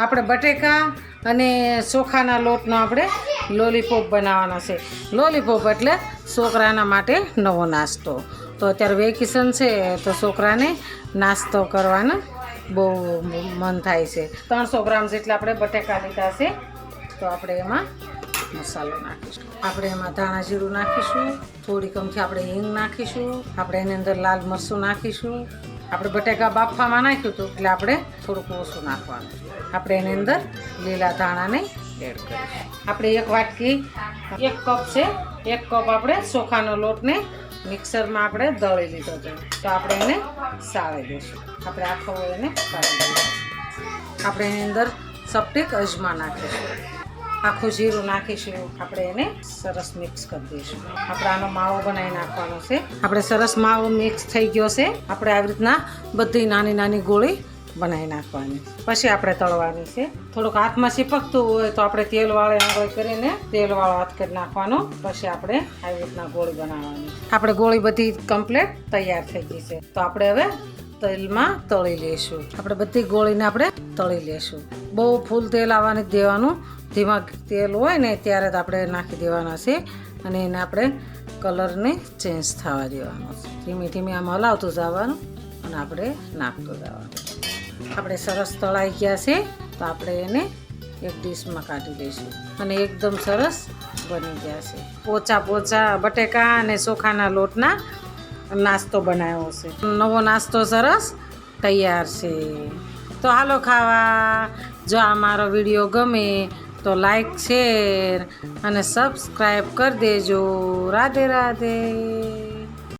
આપણે બટેકા અને ચોખાના લોટનો આપણે લોલીપોપ બનાવવાનો છે. લોલીપોપ એટલે છોકરાના માટે નવો નાસ્તો. તો અત્યારે વેકેશન છે, તો છોકરાને નાસ્તો કરવાનો બહુ મન થાય છે. ત્રણસો ગ્રામ જેટલા આપણે બટેકા લીધા છે, તો આપણે એમાં મસાલો નાખીશું. આપણે એમાં ધાણા જીરું નાખીશું, થોડીક અમથી આપણે હિંગ નાખીશું, આપણે એની અંદર લાલ મરચું નાખીશું આપણે બટેકા બાફવામાં નાખ્યું હતું, એટલે આપણે થોડુંક ઓછું નાખવાનું આપણે એની અંદર લીલા ધાણાને એડ કરીશું. આપણે એક વાટકી, એક કપ છે, એક કપ આપણે ચોખાનો લોટને મિક્સરમાં આપણે દળી લીધો છે. તો આપણે એને સાળી દઈશું. આપણે આખો એને કાઢી દઈશું આપણે એની અંદર સપટીક અજમા નાખીશું. આખું જીરું નાખીશું, આપણે એને સરસ મિક્સ કરી દઈશું. આપણે આનો માવો બનાવી નાખવાનો છે. આપણે સરસ માવો મિક્સ થઈ ગયો છે. આપણે આવી રીતના બધી નાની નાની ગોળી બનાવી નાખવાની. પછી આપણે તળવાની છે. થોડુંક હાથમાં ચીપકતું હોય તો આપણે તેલવાળે આંગળી કરીને તેલવાળો હાથ કરી નાખવાનો. પછી આપણે આવી રીતના ગોળી બનાવવાની. આપણે ગોળી બધી કમ્પ્લીટ તૈયાર થઈ ગઈ છે. તો આપણે હવે તેલમાં તળી લઈશું. આપણે બધી ગોળીને આપણે તળી લઈશું. બહુ ફૂલ તેલ આવવાની દેવાનું ધીમા તેલ હોય ને ત્યારે જ આપણે નાખી દેવાના છે અને એને આપણે કલરને ચેન્જ થવા દેવાનો છે. ધીમે ધીમે આમ હલાવતું જવાનું અને આપણે નાખતું જવાનું. આપણે સરસ તળાઈ ગયા છે તો આપણે એને એક ડીશમાં કાઢી દઈશું અને એકદમ સરસ બની ગયા છે. પોચા પોચા બટેકા અને ચોખાના લોટના નાસ્તો બનાવ્યો છે. નવો નાસ્તો સરસ તૈયાર છે. તો હાલો ખાવા. જો આ મારો વીડિયો ગમે તો લાઈક શેર અને સબસ્ક્રાઈબ કરી દેજો. રાધે રાધે.